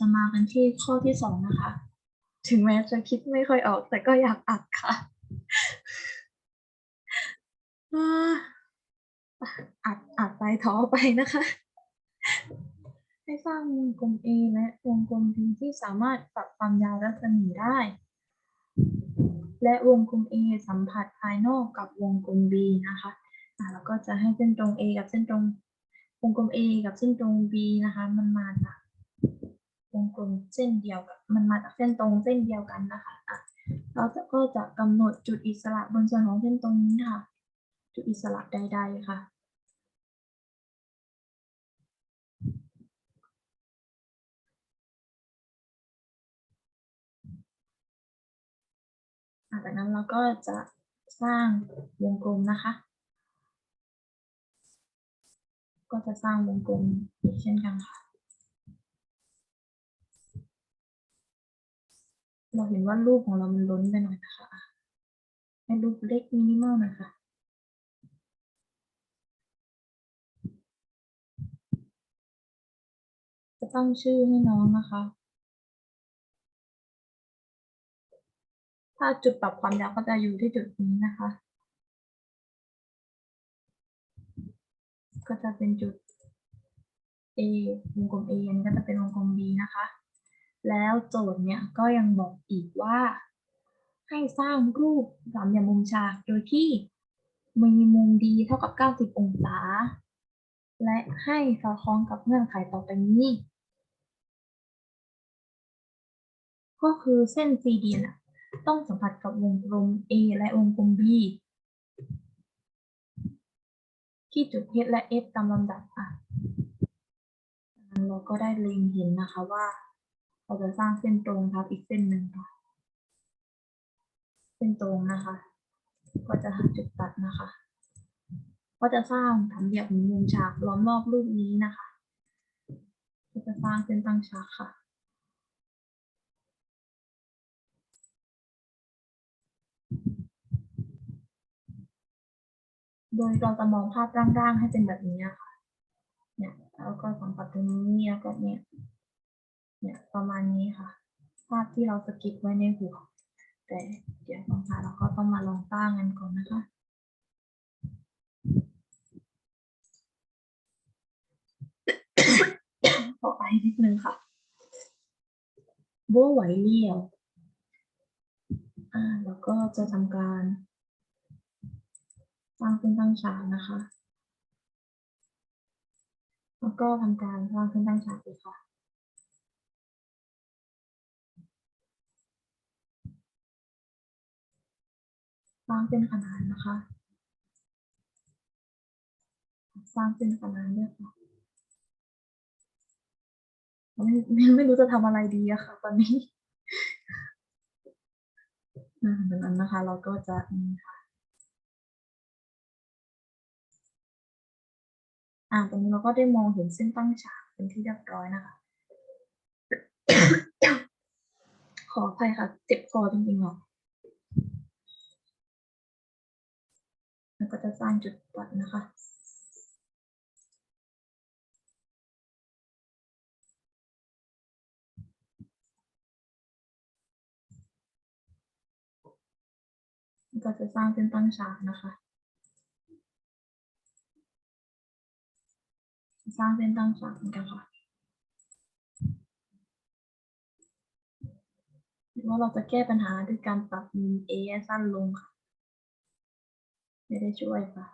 จะมากันที่ข้อที่สองนะคะ ถึงแม้จะคิดไม่ค่อยออก แต่ก็อยากอัดค่ะอัดอัดไปท้อไปนะคะ ให้สร้างวงกลม A และวงกลม B ที่สามารถปรับความยาวรัศมีได้ และวงกลม A สัมผัสภายนอกกับวงกลม B นะคะอ่าแล้วก็จะให้เส้นตรง A กับเส้นตรงวงกลม A กับเส้นตรง B นะคะ มันมาจาก วงกลมเส้นเดียวกับมันมาจากเส้นตรงเส้นเดียวกันนะคะอะเราจะก็จะกำหนดจุดอิสระบนส่วนของเส้นตรงนี้ค่ะ จุดอิสระใด ๆค่ะอะจากนั้นเราก็จะสร้างวงกลมนะคะ ก็จะสร้างวงกลมอีกเช่นกันค่ะ เราเห็นว่ารูปของเรามันล้นไปหน่อยนะคะให้รูปเล็กมินิมอลนะคะจะตั้งชื่อให้น้องนะคะ ถ้าจุดปรับความยาวก็จะอยู่ที่จุดนี้นะคะ ก็จะเป็นจุด A วงกลม A อันนี้ก็จะเป็นวงกลม B นะคะ แล้วโจทย์เนี่ยก็ยังบอกอีกว่า ให้สร้างรูปสามเหลี่ยมมุมฉากโดยที่มีมุม D เท่ากับ 90 องศา และให้สอดคล้องกับเงื่อนไขต่อไปนี้ ก็คือเส้น CD น่ะต้องสัมผัสกับวงกลม A และวงกลม B ที่จุด H และ F ตามลำดับอะเราก็ได้เล็งเห็นนะคะว่า เราจะสร้างเส้นตรงทับอีกเส้นหนึ่งค่ะ เส้นตรงนะคะ ก็จะหาจุดตัดนะคะ ก็จะสร้างสามเหลี่ยมมุมฉากล้อมรอบรูปนี้นะคะ ก็จะสร้างเส้นตั้งฉากค่ะโดยเราจะมองภาพร่างๆให้เป็นแบบนี้ค่ะ เนี่ย แล้วก็สัมผัสตรงนี้แล้วก็เนี่ย เนี่ยประมาณนี้ค่ะ ภาพที่เราสกิปไว้ในหัว แต่เดี๋ยวบางทีเราก็ต้องมาลองสร้งกันก่อนนะคะขอไปนิดนึงค่ะบัวไหวเลี่ยว อ่า แล้วก็จะทำการสร้างเส้นตั้งฉากนะคะ แล้วก็ทำการสร้างเส้นตั้งฉากอีค่ะ สร้างเส้นขนานนะคะสร้างเส้นขนานด้วยค่ะไม่ไม่ไม่รู้จะทำอะไรดีอะค่ะ ตอนนี้ดังนั้นนะคะ เราก็จะนี่ค่ะอ่าตรงนี้เราก็ได้มองเห็นเส้นตั้งฉากเป็นที่เรียบร้อยนะคะ ขออภัยค่ะ เจ็บคอจริงๆหรอแล้ว ก็จะสร้างจุดตัดนะคะ ก็จะสร้างเส้นตั้งฉากนะคะ สร้างเส้นตั้งฉากเหมือนกันค่ะว่าเราจะแก้ปัญหาด้วยการปรับมุม A ให้สั้นลงค่ะ ไม่ได้ช่วยค่ะ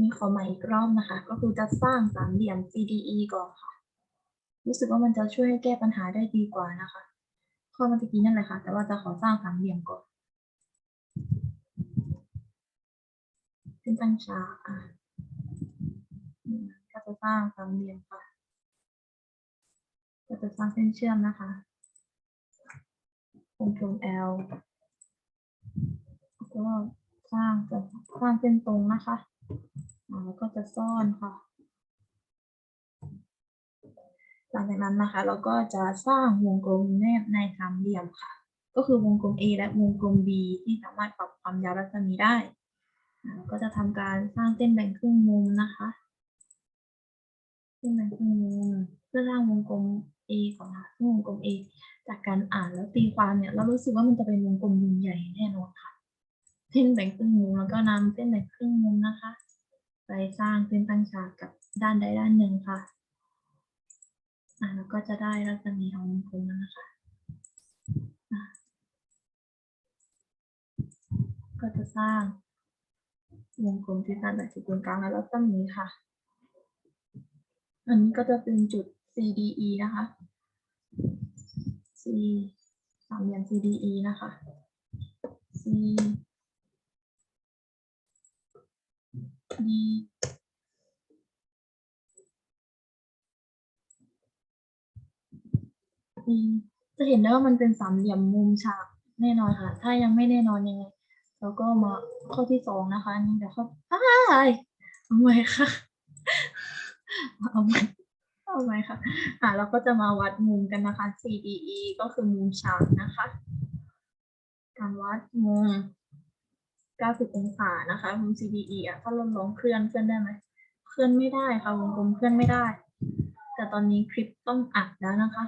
นี่ขอใหม่อีกรอบนะคะ ก็คือจะสร้างสามเหลี่ยม CDE ก่อนค่ะ รู้สึกว่ามันจะช่วยให้แก้ปัญหาได้ดีกว่านะคะ ข้อเมื่อกี้นั่นแหละค่ะ แต่ว่าจะขอสร้างสามเหลี่ยมก่อนเป็นตั้งฉากอะก็จะสร้างสามเหลี่ยมค่ะก็จะสร้างเส้นเชื่อมนะคะวงกลม L แล้วก็สร้างสร้างเส้นตรงนะคะแล้วก็จะซ่อนค่ะ หลังจากนั้นนะคะ เราก็จะสร้างวงกลมแนบในสามเหลี่ยมค่ะ ก็คือวงกลม A และวงกลม B ที่สามารถปรับความยาวรัศมีได้ ก็จะทำการสร้างเส้นแบ่งครึ่งมุมนะคะเส้นแบ่งครึ่งมุมเพื่อสร้างวงกลม A ก่อนค่ะซึ่งวงกลม A จากการอ่านแล้วตีความเนี่ยเรารู้สึกว่ามันจะเป็นวงกลมมุมใหญ่แน่นอนค่ะ เส้นแบ่งครึ่งมุมแล้วก็นำเส้นแบ่งครึ่งมุมนะคะ ไปสร้างเส้นตั้งฉากกับด้านใดด้านหนึ่งค่ะ อ่าแล้วก็จะได้รัศมีของวงกลมแล้วนะคะอะก็จะสร้างวงกลมที่ตั้งจากจุดตรงกลางและรัศมีค่ะ อันนี้ก็จะเป็นจุด CDE นะคะ C สามเหลี่ยม CDE นะคะ C D อืมจะเห็นได้ว่ามันเป็นสามเหลี่ยมมุมฉากแน่นอนค่ะ ถ้ายังไม่แน่นอนยังไงเราก็มาข้อที่สองนะคะอันนี้เดี๋ยวข้ออ้ายเอาใหมค่ะเอาใหมเอาใหมค่ะอ่าเราก็จะมาวัดมุมกันนะคะ CDE ก็คือมุมฉากนะคะ การวัดมุม 90 องศานะคะ มุม CDE อะถ้าเราลองเคลื่อนเคลื่อนได้ไหมเคลื่อนไม่ได้ค่ะวงกลมเคลื่อนไม่ได้ แต่ตอนนี้คลิปต้องอัดแล้วนะคะ